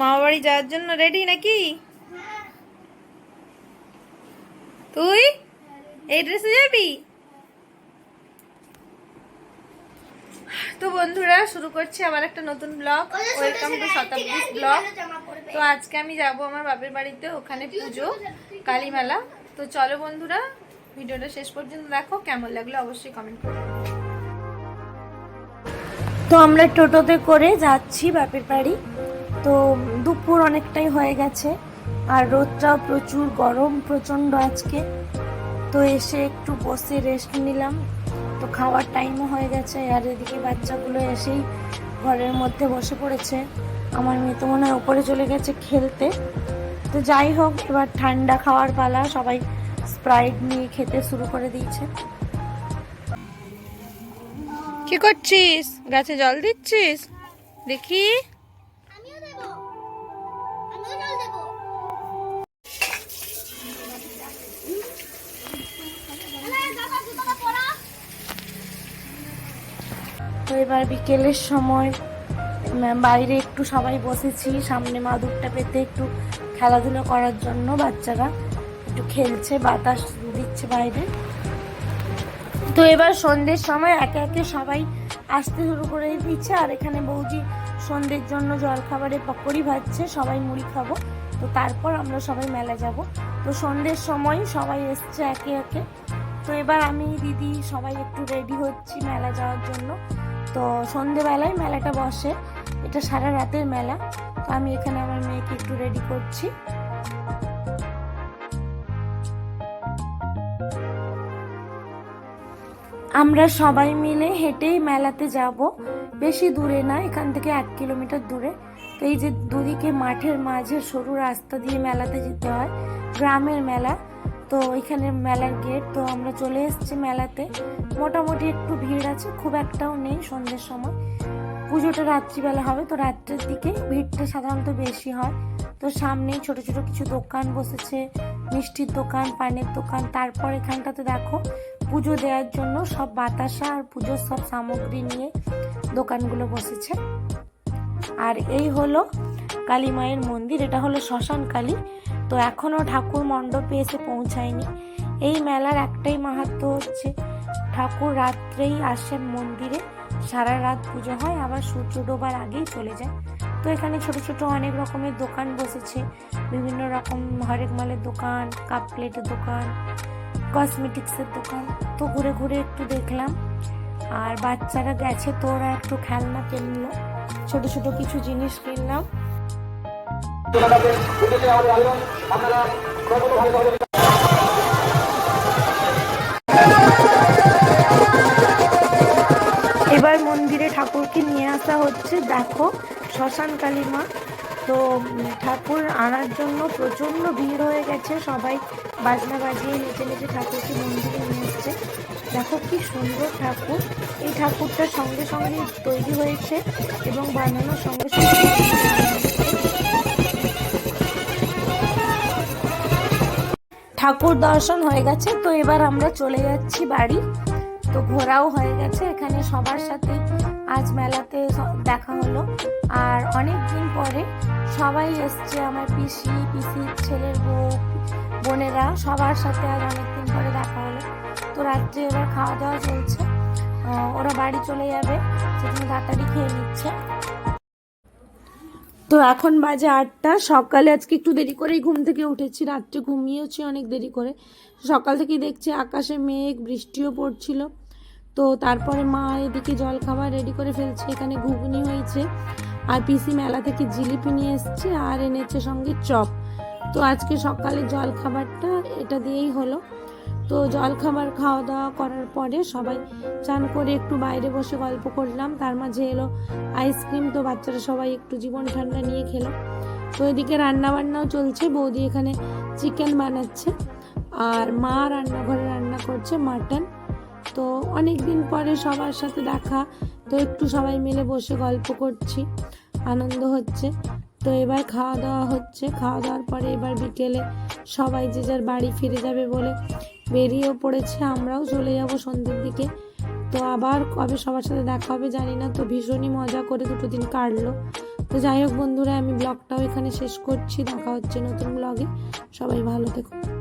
মামা বাড়ি যাওয়ার জন্য রেডি নাকি? তুই? এই ড্রেসে যাবি? তো বন্ধুরা শুরু করছি আবার একটা নতুন blog welcome to Shatabdi blog তো আজকে আমি যাব আমার বাপের বাড়িতে ওখানে পুজো কালীমেলা। তো চলো বন্ধুরা ভিডিওটা শেষ পর্যন্ত দেখো কেমন লাগল অবশ্যই কমেন্ট করো। তো আমরা টোটোতে করে যাচ্ছি বাপের বাড়ি। তো দুপুর অনেকটাই হয়ে গেছে, আর রোদটাও প্রচুর গরম, প্রচণ্ড আজকে। তো এসে একটু বসে রেস্ট নিলাম। তো খাওয়ার টাইমও হয়ে গেছে, আর এদিকে বাচ্চাগুলো এসেই ঘরের মধ্যে বসে পড়েছে। আমার মেয়ে তো মনে হয় উপরে চলে গেছে খেলতে। তো যাই হোক, এবার ঠান্ডা খাওয়ার পালা, সবাই স্প্রাইট নিয়ে খেতে শুরু করে দিয়েছে। কি করছিস? গাছে জল দিচ্ছিস? দেখি। তো এবার বিকেলের সময় বাইরে একটু সবাই বসেছি, সামনে মাদুরটা পেতে একটু খেলাধুলো করার জন্য, বাচ্চারা একটু খেলছে, বাতাস দিচ্ছে বাইরে। তো এবার সন্ধ্যের সময় একে একে সবাই আসতে শুরু করে দিচ্ছে, আর এখানে বৌজি সন্ধ্যের জন্য জলখাবারে পকোড়ি ভাজছে, সবাই মুড়ি খাব। তো তারপর আমরা সবাই মেলা যাব। তো সন্ধ্যের সময় সবাই এসছে একে একে। তো এবার আমি, দিদি সবাই একটু রেডি হচ্ছি মেলা যাওয়ার জন্য। তো সন্ধেবেলায় মেলাটা বসে। এটা সারা রাতের মেলা। তো আমি এখানে আমার মেয়েকে একটু রেডি করছি। আমরা সবাই মিলে হেঁটেই মেলাতে যাব। বেশি দূরে না, এখান থেকে এক কিলোমিটার দূরে। তো এই যে দুদিকে মাঠের মাঝে সরু রাস্তা দিয়ে মেলাতে যেতে হয়, গ্রামের মেলা। তো এখানে মেলার গেট তো আমরা চলে এসেছি মেলাতে। মোটামুটি একটু ভিড় আছে, খুব একটাও নেই সন্ধ্যের সময়। পুজোটা রাত্রিবেলা হবে, তো রাত্রের দিকে ভিড়টা সাধারণত বেশি হয়। তো সামনেই ছোট ছোট কিছু দোকান বসেছে, মিষ্টির দোকান, পানের দোকান। তারপর এখানটাতে দেখো পুজো দেওয়ার জন্য সব বাতাসা আর পুজোর সব সামগ্রী নিয়ে দোকানগুলো বসেছে। আর এই হলো কালী মায়ের মন্দির, এটা হলো শ্মশান কালী। তো এখনও ঠাকুর মণ্ডপে এসে পৌঁছায়নি। এই মেলার একটাই মাহাত্ম হচ্ছে, ঠাকুর রাত্রেই আসেন মন্দিরে সারা রাত পুজো হয়, আবার সূর্য ডোবার আগেই চলে যায়। তো এখানে ছোট ছোট অনেক রকমের দোকান বসেছে, বিভিন্ন রকম হরেক মালের দোকান, কাপ প্লেটের দোকান কসমেটিক্সের দোকান। তো ঘুরে ঘুরে একটু দেখলাম। আর বাচ্চারা গেছে, তো ওরা একটু খেলনা কিনলো। ছোট ছোট কিছু জিনিস কিনলাম। এবার মন্দিরে ঠাকুরকে নিয়ে আসা হচ্ছে। দেখো, শ্মশান কালী মা। তো ঠাকুর আনার জন্য প্রচণ্ড ভিড় হয়ে গেছে। সবাই বাজনা বাজিয়ে নেচে নেচে ঠাকুরকে মন্দিরে নিয়ে এসছে। দেখো কি সুন্দর ঠাকুর। এই ঠাকুরটা সঙ্গে সঙ্গে তৈরি হয়েছে এবং বানানোর সঙ্গে সঙ্গে ঠাকুর দর্শন হয়ে গেছে। তো এবার আমরা চলে যাচ্ছি বাড়ি। তো ঘোরাও হয়ে গেছে। এখানে সবার সাথে আজ মেলাতে দেখা হলো। সবাই এসছে, আমার পিসি, পিসির ছেলের বউ, বোনেরা, সবার সাথে আজ অনেকদিন পরে দেখা হলো। তো রাত্রে এবার খাওয়া দাওয়া চলছে ওরা বাড়ি চলে যাবে সেজন্য তাড়াতাড়ি খেয়ে নিচ্ছে। তো এখন বাজে আটটা, সকালে আজকে একটু দেরি করেই ঘুম থেকে উঠেছি, রাত্রে ঘুমিয়েছি অনেক দেরি করে। সকাল থেকেই দেখছি আকাশে মেঘ, বৃষ্টিও পড়ছিল। তো তারপরে মা এদিকে জল খাবার রেডি করে ফেলছে, এখানে ঘুগনি হয়েছে। আর পিসি মেলা থেকে জিলিপি নিয়ে এসছে আর এনেছে সঙ্গে চপ। তো আজকে সকালে জল খাবারটা এটা দিয়েই হলো। তো জল খাবার খাওয়া দাওয়া করার পরে সবাই চান করে একটু বাইরে বসে গল্প করলাম। তার মাঝে এলো আইসক্রিম। তো বাচ্চারা সবাই একটু জীবন ঠান্ডা নিয়ে খেলো। তো এদিকে রান্না বান্নাও চলছে। বৌদি এখানে চিকেন বানাচ্ছে। আর মা রান্নাঘরে রান্না করছে মাটন। তো অনেক দিন পরে সবার সাথে দেখা। তো একটু সবাই মিলে বসে গল্প করছি। আনন্দ হচ্ছে। তো এবার খাওয়া দাওয়া হচ্ছে। খাওয়া দাওয়ার পরে এবার বিকেলে সবাই যে যার বাড়ি ফিরে যাবে বলে বেরিয়েও পড়েছে। আমরাও চলে যাব সন্ধ্যের দিকে। তো আবার কবে সবার সাথে দেখা হবে জানি না। তো ভীষণই মজা করে দুটো দিন কাটলো। তো যাই হোক বন্ধুরা, আমি ব্লগটাও এখানে শেষ করছি। দেখা হচ্ছে নতুন ব্লগে। সবাই ভালো থেকো।